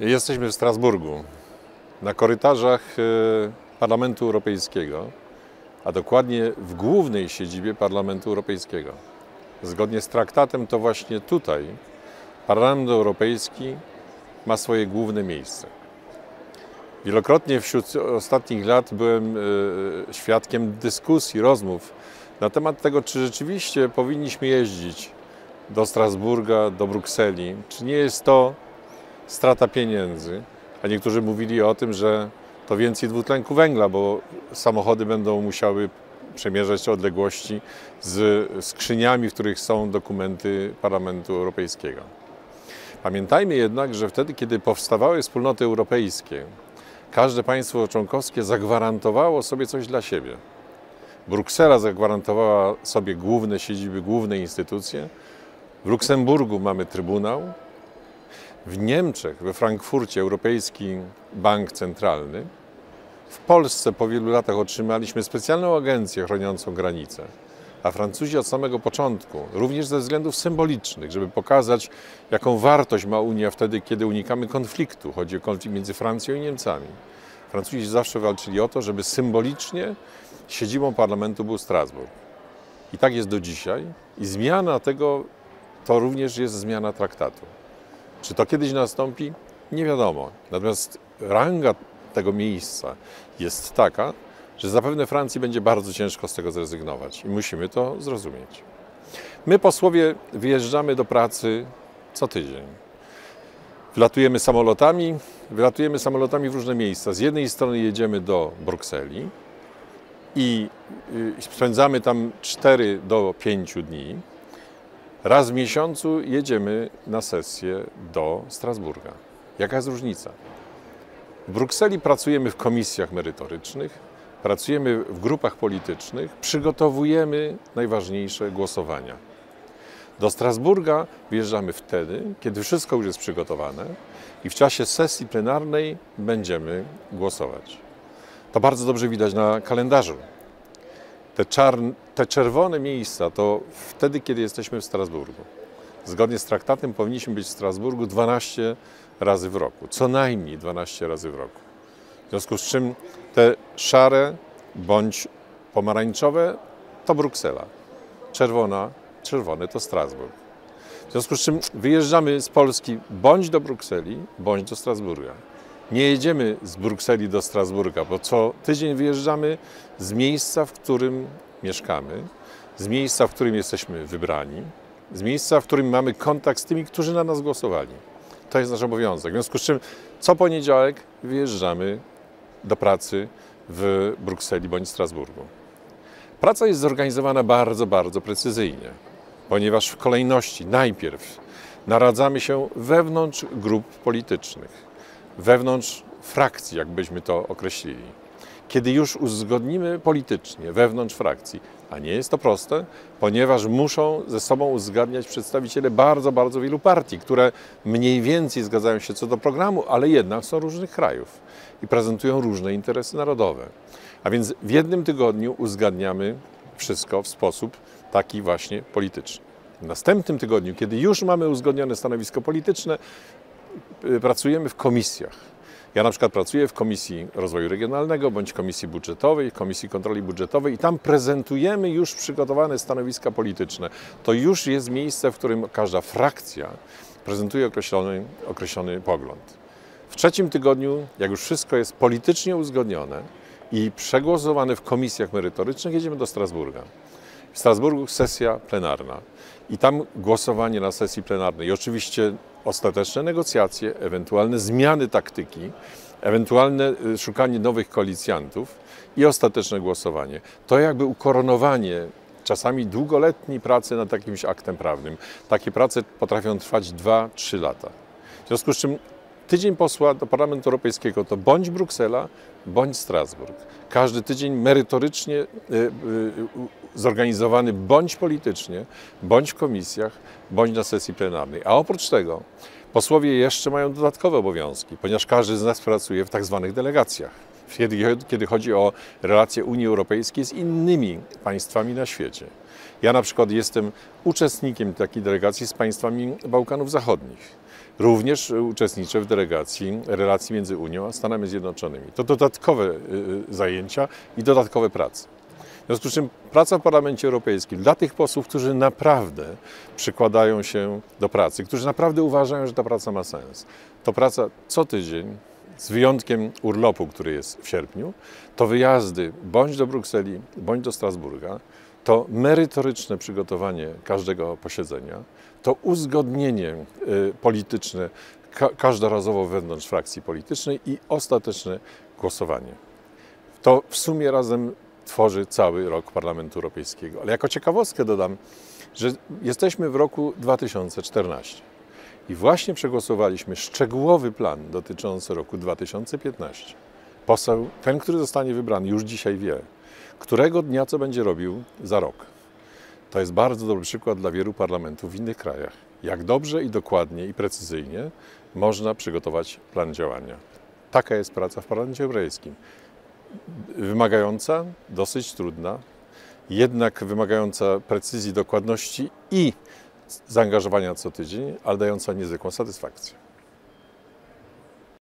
Jesteśmy w Strasburgu, na korytarzach e, Parlamentu Europejskiego, a dokładnie w głównej siedzibie Parlamentu Europejskiego. Zgodnie z traktatem to właśnie tutaj Parlament Europejski ma swoje główne miejsce. Wielokrotnie wśród ostatnich lat byłem e, świadkiem dyskusji, rozmów na temat tego, czy rzeczywiście powinniśmy jeździć do Strasburga, do Brukseli, czy nie jest to strata pieniędzy, a niektórzy mówili o tym, że to więcej dwutlenku węgla, bo samochody będą musiały przemierzać odległości z skrzyniami, w których są dokumenty Parlamentu Europejskiego. Pamiętajmy jednak, że wtedy, kiedy powstawały wspólnoty europejskie, każde państwo członkowskie zagwarantowało sobie coś dla siebie. Bruksela zagwarantowała sobie główne siedziby, główne instytucje. W Luksemburgu mamy Trybunał, w Niemczech, we Frankfurcie, Europejski Bank Centralny. W Polsce po wielu latach otrzymaliśmy specjalną agencję chroniącą granice. A Francuzi od samego początku, również ze względów symbolicznych, żeby pokazać, jaką wartość ma Unia wtedy, kiedy unikamy konfliktu, chodzi o konflikt między Francją i Niemcami. Francuzi zawsze walczyli o to, żeby symbolicznie siedzibą parlamentu był Strasburg. I tak jest do dzisiaj. I zmiana tego to również jest zmiana traktatu. Czy to kiedyś nastąpi? Nie wiadomo. Natomiast ranga tego miejsca jest taka, że zapewne Francji będzie bardzo ciężko z tego zrezygnować i musimy to zrozumieć. My, posłowie, wyjeżdżamy do pracy co tydzień. Wlatujemy samolotami, wylatujemy samolotami w różne miejsca. Z jednej strony jedziemy do Brukseli i y, spędzamy tam 4 do 5 dni. Raz w miesiącu jedziemy na sesję do Strasburga. Jaka jest różnica? W Brukseli pracujemy w komisjach merytorycznych, pracujemy w grupach politycznych, przygotowujemy najważniejsze głosowania. Do Strasburga wjeżdżamy wtedy, kiedy wszystko już jest przygotowane i w czasie sesji plenarnej będziemy głosować. To bardzo dobrze widać na kalendarzu. Te, czarn, te czerwone miejsca to wtedy, kiedy jesteśmy w Strasburgu. Zgodnie z traktatem powinniśmy być w Strasburgu 12 razy w roku, co najmniej 12 razy w roku. W związku z czym te szare bądź pomarańczowe to Bruksela, czerwona, czerwone to Strasburg. W związku z czym wyjeżdżamy z Polski bądź do Brukseli, bądź do Strasburga. Nie jedziemy z Brukseli do Strasburga, bo co tydzień wyjeżdżamy z miejsca, w którym mieszkamy, z miejsca, w którym jesteśmy wybrani, z miejsca, w którym mamy kontakt z tymi, którzy na nas głosowali. To jest nasz obowiązek. W związku z czym co poniedziałek wyjeżdżamy do pracy w Brukseli bądź Strasburgu. Praca jest zorganizowana bardzo, bardzo precyzyjnie, ponieważ w kolejności najpierw naradzamy się wewnątrz grup politycznych wewnątrz frakcji, jakbyśmy to określili. Kiedy już uzgodnimy politycznie wewnątrz frakcji, a nie jest to proste, ponieważ muszą ze sobą uzgadniać przedstawiciele bardzo, bardzo wielu partii, które mniej więcej zgadzają się co do programu, ale jednak są różnych krajów i prezentują różne interesy narodowe. A więc w jednym tygodniu uzgadniamy wszystko w sposób taki właśnie polityczny. W następnym tygodniu, kiedy już mamy uzgodnione stanowisko polityczne, Y, pracujemy w komisjach. Ja na przykład pracuję w Komisji Rozwoju Regionalnego bądź Komisji Budżetowej, Komisji Kontroli Budżetowej i tam prezentujemy już przygotowane stanowiska polityczne. To już jest miejsce, w którym każda frakcja prezentuje określony, określony pogląd. W trzecim tygodniu, jak już wszystko jest politycznie uzgodnione i przegłosowane w komisjach merytorycznych, jedziemy do Strasburga. W Strasburgu sesja plenarna i tam głosowanie na sesji plenarnej. I oczywiście ostateczne negocjacje, ewentualne zmiany taktyki, ewentualne y, szukanie nowych koalicjantów i ostateczne głosowanie. To jakby ukoronowanie czasami długoletniej pracy nad jakimś aktem prawnym. Takie prace potrafią trwać 2-3 lata. W związku z czym tydzień posła do Parlamentu Europejskiego to bądź Bruksela, bądź Strasburg. Każdy tydzień merytorycznie y, y, zorganizowany bądź politycznie, bądź w komisjach, bądź na sesji plenarnej. A oprócz tego posłowie jeszcze mają dodatkowe obowiązki, ponieważ każdy z nas pracuje w tak zwanych delegacjach. Kiedy, kiedy chodzi o relacje Unii Europejskiej z innymi państwami na świecie. Ja na przykład jestem uczestnikiem takiej delegacji z państwami Bałkanów Zachodnich. również uczestniczę w delegacji relacji między Unią a Stanami Zjednoczonymi. To dodatkowe y, y, zajęcia i dodatkowe prace. Związku z czym praca w Parlamencie Europejskim dla tych posłów, którzy naprawdę przykładają się do pracy, którzy naprawdę uważają, że ta praca ma sens, to praca co tydzień, z wyjątkiem urlopu, który jest w sierpniu, to wyjazdy bądź do Brukseli, bądź do Strasburga, to merytoryczne przygotowanie każdego posiedzenia, to uzgodnienie y, polityczne ka każdorazowo wewnątrz frakcji politycznej i ostateczne głosowanie. To w sumie razem tworzy cały rok Parlamentu Europejskiego. Ale jako ciekawostkę dodam, że jesteśmy w roku 2014 i właśnie przegłosowaliśmy szczegółowy plan dotyczący roku 2015. Poseł, ten, który zostanie wybrany, już dzisiaj wie, którego dnia co będzie robił za rok. To jest bardzo dobry przykład dla wielu parlamentów w innych krajach. Jak dobrze i dokładnie i precyzyjnie można przygotować plan działania. Taka jest praca w Parlamencie Europejskim. Wymagająca, dosyć trudna, jednak wymagająca precyzji, dokładności i zaangażowania co tydzień, ale dająca niezwykłą satysfakcję.